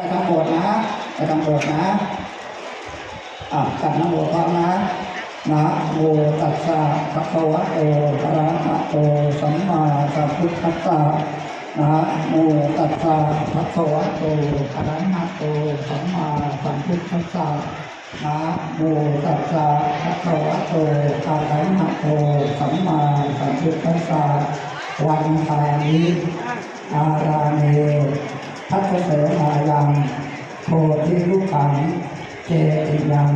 ไปทำโบสถ์นะไปทำโบสถ์นะอะจัดน้ำโมพร้อมนะนะโมตัสสะภะคะวะโตอะระหะโตสัมมาสัมพุทธัสสะนะโมตัสสะภะคะวะโตอะระหะโตสัมมาสัมพุทธัสสะนะโมตัสสะภะคะวะโตอะระหะโตสัมมาสัมพุทธัสสะวันทานิอาราเม ทัตเสมายังโพธิลุขังเจติยัง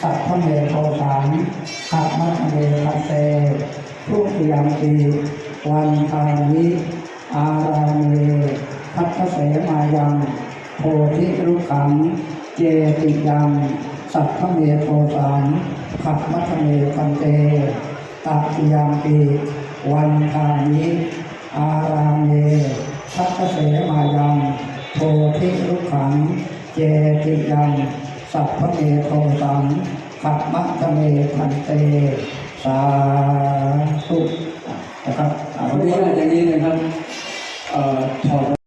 สัพพเมโทสังขามัตเมพัเตทุติยมปีวันทานิอาราเมทัตเสมายังโพธิลุขังเจติยังสัพพเมโทสังขับมัตเมพันเตตติยมปีวันทานิอาราเม ทัพเสมายังโพธิลุขัง เจติยังสัพพเมโทสังขับมัตตเมพันเต สาธุนะครับวันนี้หลังจากนี้นะครับ เอ่อถอด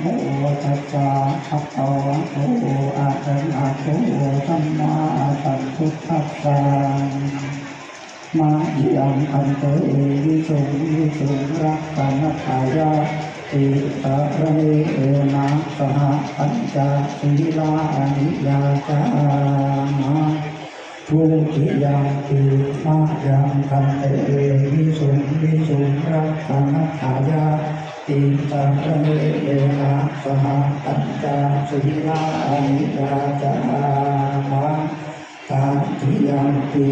โมตัสสะพัทโตอะโหอะหังอะโหสัมมาสัมพุทธัสสะมายังอันเตวิสุงวิสุงรักขันธายาติสารเนเอนะสหปัญจศีลานิยาจามาทุติยังปิมายังคันเตวิสุงวิสุงรักขันธายาติ สารเนเอนะสหปัญจศีลาอนิยาจามาตาทิยังปี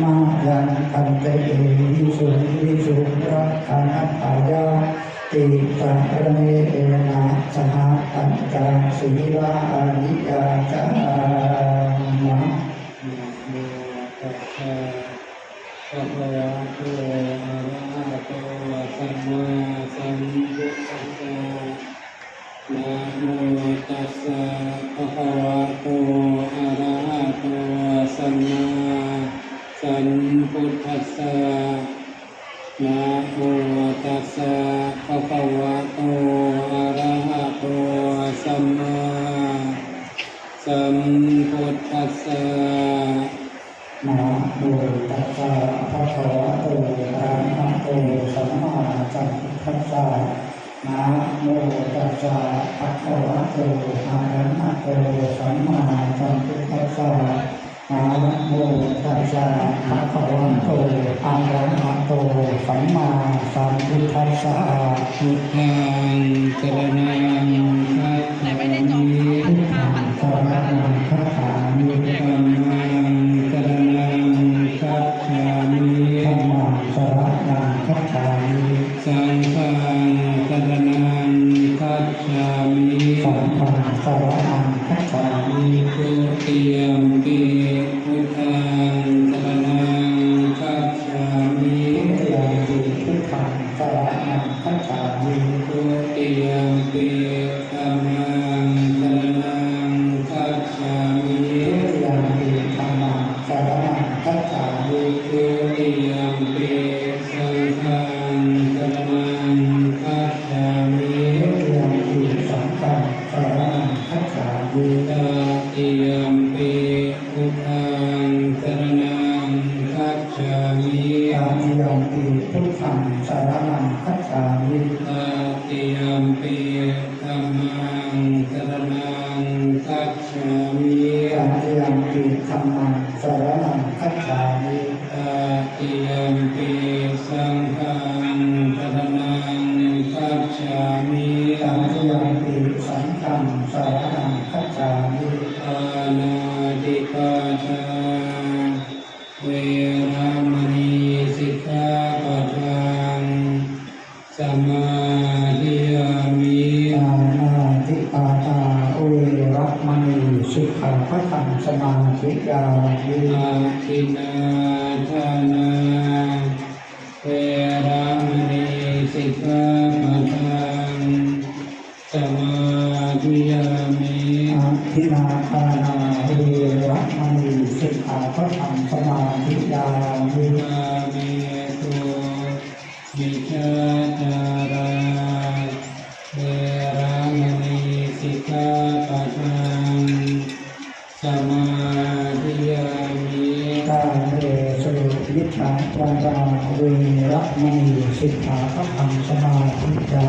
มายังคันเตวิสุงวิสุรักขานัตายาติตาระเนเอนะสหปัญจศีลาอนิยาจา ระหะโตสัมมาสัมพุทธัสสะอิมังจรณัง สุขาพระตังสมาธิกาวิมาทินาธนาเทรามณีสิกขาปัทังสมาธิยามิอธินาธานาเทรามณีสิกขาพระตังสมาธิกาวิมา มณีสิกขาพระธสมาธิจา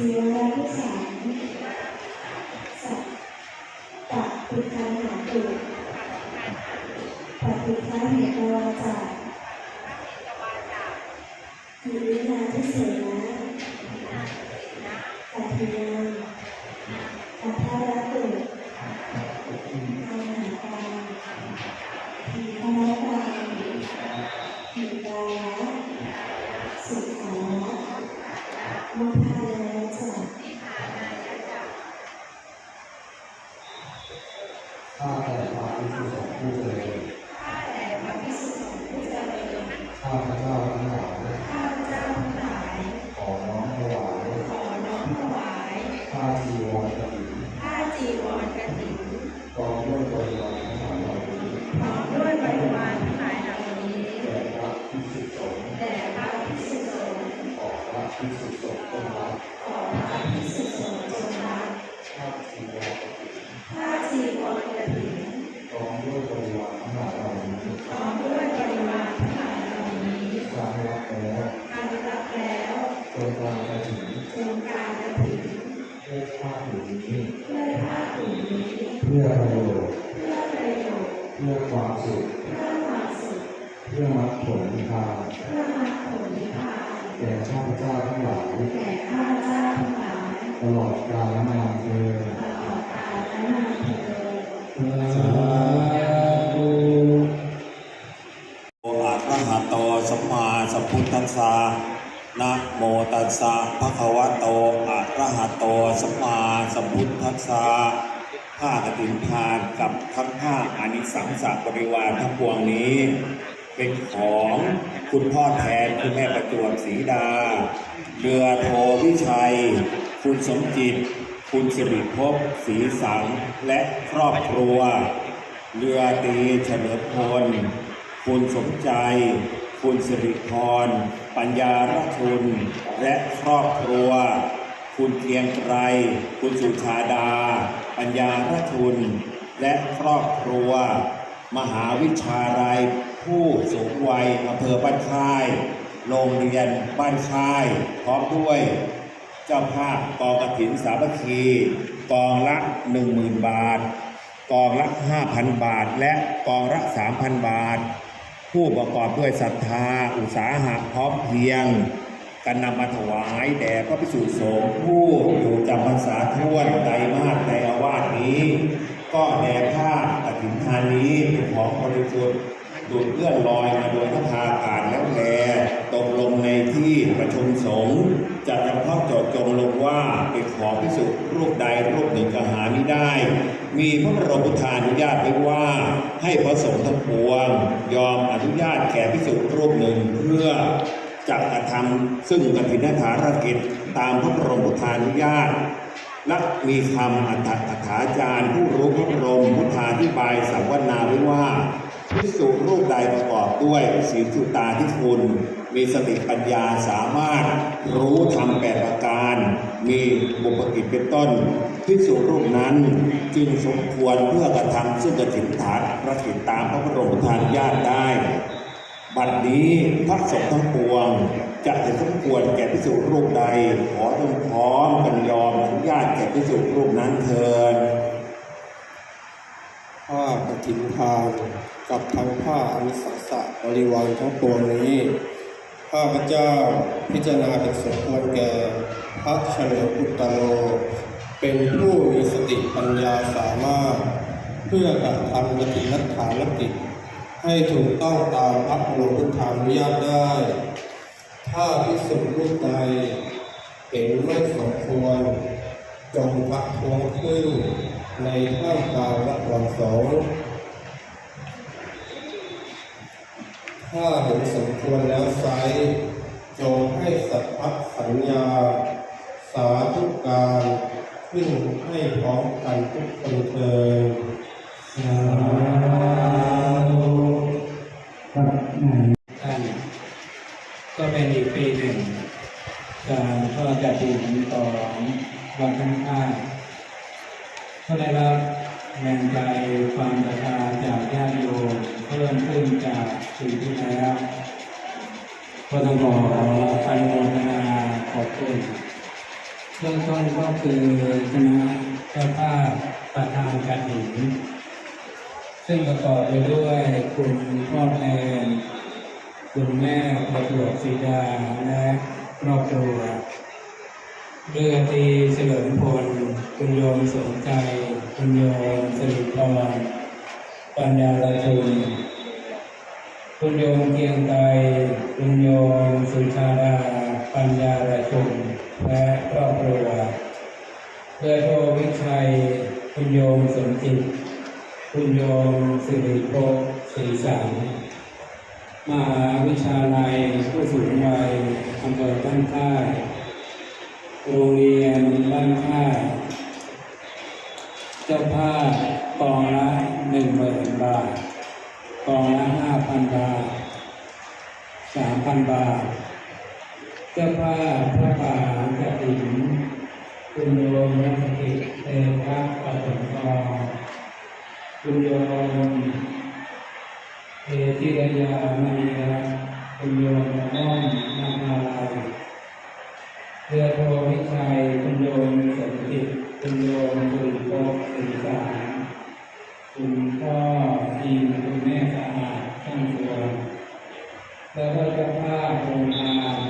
เหลือวาระที่สามสัตตัดปิการหาตุปัดปิการเหตุวาจา สัมมาสัมพุทธัสสะนะโมตัสสะภะคะวะโตอะระหะโตสัมมาสัมพุทธัสสะผ้ากฐินทานกับทั้งผ้าอานิสังสะบริวารทั้งปวงนี้ เป็นของคุณพ่อแทนคุณแม่ประจวบศรีดา เรือโทวิชัย คุณสมจิต คุณสิริภพศรีสัง และครอบครัว เรือตีเฉลิมพล คุณสมใจ คุณสิริพร ปัญญารัชุน และครอบครัว คุณเกรียงไกร คุณสุชาดา ปัญญารัชุน และครอบครัว มหาวิชาลัยผู้สูงวัยอำเภอบ้านค่าย โรงเรียนบ้านค่าย พร้อมด้วย เจ้าภาพกองกฐินสามัคคี กองละ 10,000 บาท กองละ 5,000 บาท และกองละ 3,000 บาท ผู้ประกอบด้วยศรัทธา อุตสาหะพร้อมเพียงกันนำมาถวายแด่พระภิกษุสงฆ์ผู้อยู่จำพรรษาท้วนไตรมาสในอาวาสนี้ ก็แด่ผ้ากฐินทานนี้เป็นของบริสุทธิ์ ดูดเลื่อนลอยมาโดยพระพาอากาศแล้วแลตกลงในที่ประชุมสงฆ์จะจำเพาะเจาะจงลงว่าเป็นของพิสุรูปใดรูปหนึ่งกหาไม่ได้ มีพระบรมธานุญาตไว้ว่า ให้พระสงฆ์ทั้งปวง ยอมอนุญาตแก่พิสุรูปหนึ่งเพื่อจะกระทำซึ่งกฐินฐานกิจตามพระบรมธานุญาตและมีคำอัตถกถาจารย์ผู้รู้พระบรมพุทธาธิบายสัมวนาไว้ว่า พิสูรูปใดประกอบด้วยศีลสุตาที่คุณ มีสติปัญญาสามารถรู้ธรรมแปดประการ มีบุพกิจเป็นต้นพิสูรูปนั้นจึงสมควรเพื่อกระทำซึ่งกฐินฐานประกิจตามพระบรมธานญาติได้ บัดนี้พระสงฆ์ทั้งปวง จะเห็นสมควรแก่พิสุรูปใด ขอจงพร้อมกันยอมอนุญาตแก่พิสุรูปนั้นเถิด ผ้ากฐินทานกับทั้งผ้าอนิสัสะบริวารทั้งปวงนี้ข้าพเจ้าพิจารณาเห็นสมควรแก่พระเฉลิมอุตตโรเป็นผู้มีสติปัญญาสามารถ เพื่อกระทำกฐินฐานกิจให้ถูกต้องตามพระบรมพุทธานุญาตได้ ถ้าพิสุรูปใดเห็นไม่สมควรจงพักท้วงขึ้น ในท่ามกลางระหว่างสองถ้าเห็นสมควรแล้วไซจงให้สัพพสัญญา สาธุการขึ้นให้พร้อมกันทุกคนเถิดสาธุครับนายท่านก็เป็นอีกปีหนึ่ง การทอดกระถิ่นของวันทั้งค่า ก็ได้รับแรงใจความศรัทธาจากญาติโยมเพิ่มขึ้นจากปีที่แล้วก็ต้องขออนุโมทนาขอบคุณเบื้องต้นก็คือคณะเจ้าภาพประธานกฐินซึ่งประกอบไปด้วยคุณพ่อแทนคุณแม่ประจวบศรีดาและครอบครัวเรือตีเฉลิมพล คุณโยมสมใจคุณโยมสิริพรปัญญาลชุนคุณโยมเกียงไกรคุณโยมสุชาดา ปัญญาลชุนและครอบครัวเรือโทวิชัย คุณโยมสมจิต คุณโยมสิริโภคศรีสังมหาวิชาลัยผู้สูงวัยอำเภอบ้านค่ายโรงเรียนบ้านค่าย เจ้าภาพกองละหนึ่งหมื่นบาท กองละห้าพันบาทสามพัน บาทเจ้าภาพระป่ากระถิ่นคุณโยมรัตกิจเตพระปฐมกรคุณโยมเอติรยามณีรัตคุณโยมน้อมนามาลัยเรือโทวิชัยคุณโยมสมจิตคุณโยมสุริโภคสิริสารคุณพ่ออินคุณแม่สะอาดช่างสวน แล้วก็เจ้าภาโรงทาน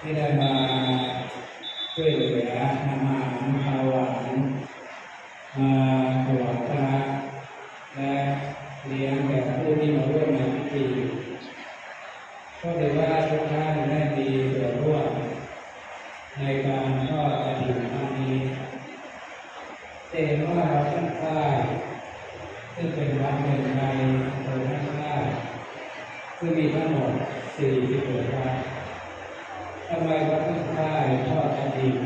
ที่ได้มาช่วยเหลือนำอาหารข้าวหวานมาถวายพระและเลี้ยงแก่ผู้ที่มาร่วมในพิธีก็ถือว่าทุกท่านได้มีส่วนร่วมในการทอดกฐินครั้งนี้เห็นว่าท่านใต้ซึ่งเป็นวัดหนึ่งในอำเภอท่าน ซึ่งมีทั้งหมด41วัดทำไมวัดท่านใต้ทอดกฐิน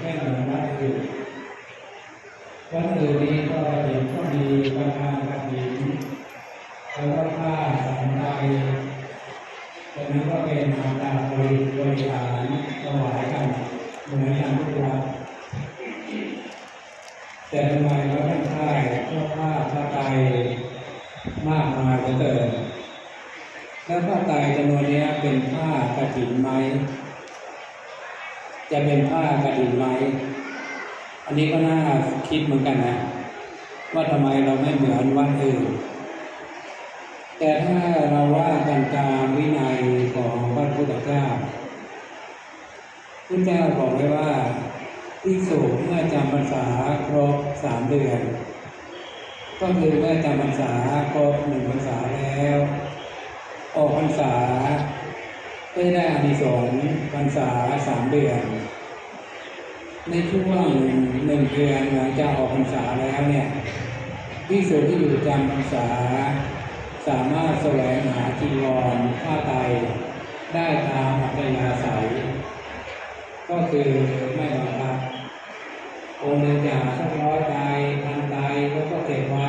ไม่เหมือนวัดอื่นวัดอื่นนี้ทอดกฐินก็มีประธานกฐินแล้วก็ผ้าสังไตจากนั้ก็เป็นอาตาบริบริหารถวายกันเหมือนกันทุกวัดแต่ทำไมเราท่านค่ายเจ้าผ้าพระไตรมากมายเหลือเกิน แล้วผ้าไตรจำนวนนี้เป็นผ้ากระถินไหม จะเป็นผ้ากระถินไหม อันนี้ก็น่าคิดเหมือนกันนะ ว่าทำไมเราไม่เหมือนวัดอื่น แต่ถ้าเราว่ากันตามวินัยของพระพุทธเจ้าพระเจ้าบอกไว้ว่าที่สูงเมื่อจำพรรษาครบสามเดือน ก็คือเมื่อจำพรรษาครบหนึ่งพรรษาแล้ว ออกพรรษาได้อานิสงส์พรรษาสามเดือน ในช่วงหนึ่งเดือนหลังจากออกพรรษาแล้วเนี่ยที่สูงที่อยู่จำพรรษา สามารถแสวงหาจีวรผ้าไตได้ตามอัธยาศัย ก็คือไม่บังคับองค์หนึ่งอยากสักร้อยใดพันใดแล้วก็เก็บไว้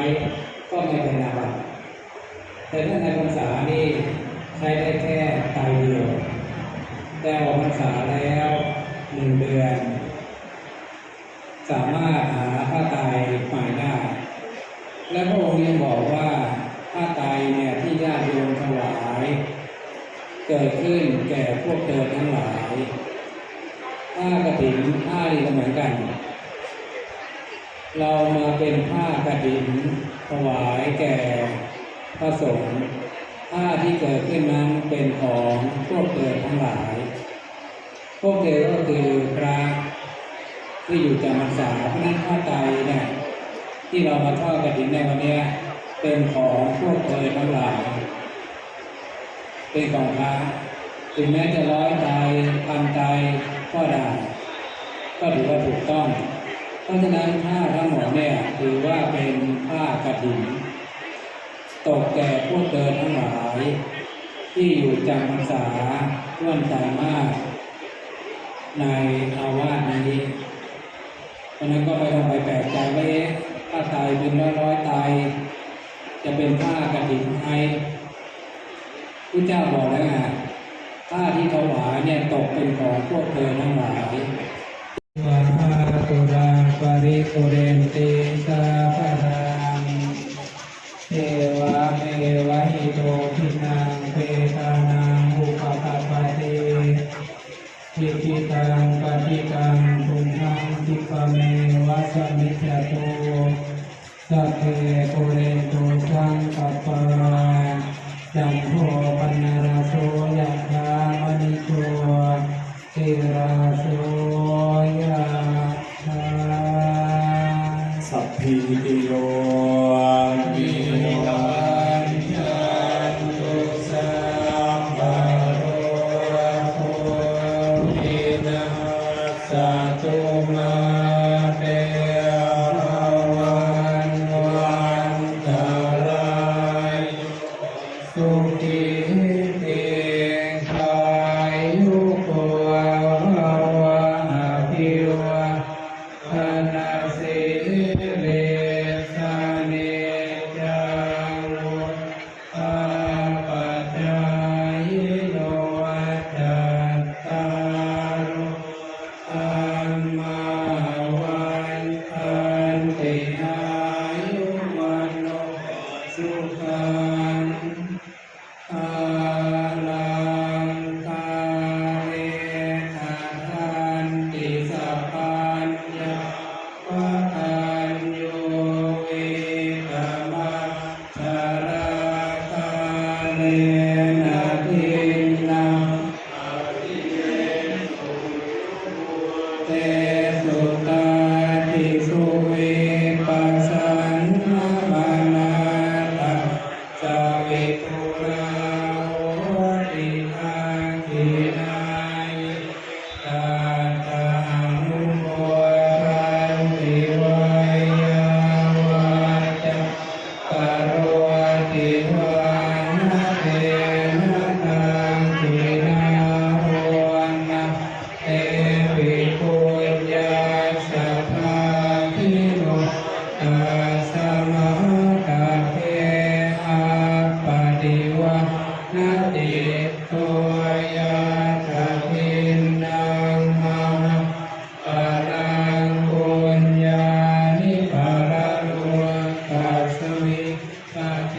ก็ไม่เป็นอะไรแต่ถ้าในภาษานี่ ใช้ได้แค่ไตรเดียวแต่ออกพรรษาแล้วหนึ่งเดือน สามารถหาผ้าไตรใหม่ได้ และพระองค์ยังบอกว่าผ้าไตรเนี่ยที่ญาติโยมถวาย เกิดขึ้นแก่พวกเธอทั้งหลายผ้ากระถิ่นผ้านี่ก็เหมือนกัน เรามาเป็นผ้ากระถินถวายแก่พระสงฆ์ ผ้าที่เกิดขึ้นนั้นเป็นของพวกเธอทั้งหลาย พวกเธอก็คือพระที่อยู่จำพรรษาเพราะนั้นผ้าไตรเนี่ยที่เรามาทอดกระถินในวันนี้เป็นของพวกเธอทั้งหลาย เป็นของพระถึงแม้จะร้อยใจพันใจก็ได้ก็ถือว่าถูกต้อง เพราะฉะนั้นผ้าทั้งหมดเนี่ยถือว่าเป็นผ้ากระถิ่น ตกแก่พวกเดินทั้งหลาย ที่อยู่จำพรรษาร่วมใจมาก ในอาวาสนี้เพราะนั้นก็ไม่ต้องไปแปลกใจว่าเอ๊ะถ้าตายเป็นร้อยร้อยตาย จะเป็นผ้ากระถิ่นไทยพระเจ้าบอกแล้วไงผ้าที่ถวายเนี่ยตกเป็นของพวกเธอทั้งหลายวัฏาตุราปริปุเรนติสา เมวะหิโตทินังเปตานังอุปกาปติทิคิตังปฏิตังตุมหังทิปเมวะสมิจจโตสัพเพปุเรนตุสังกปปา เวตาเต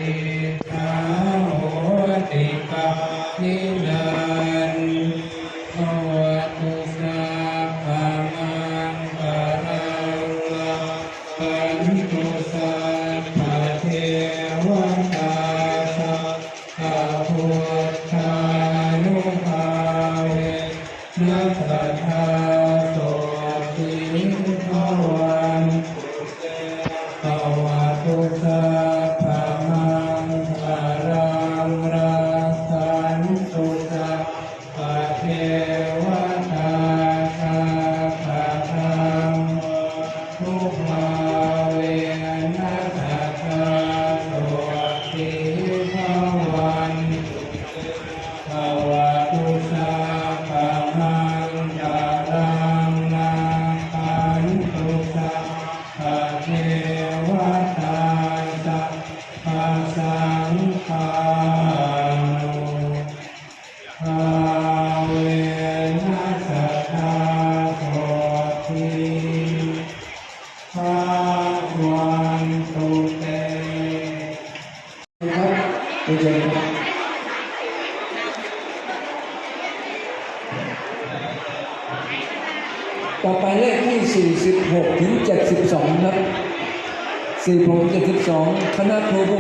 ของคณะโทโบ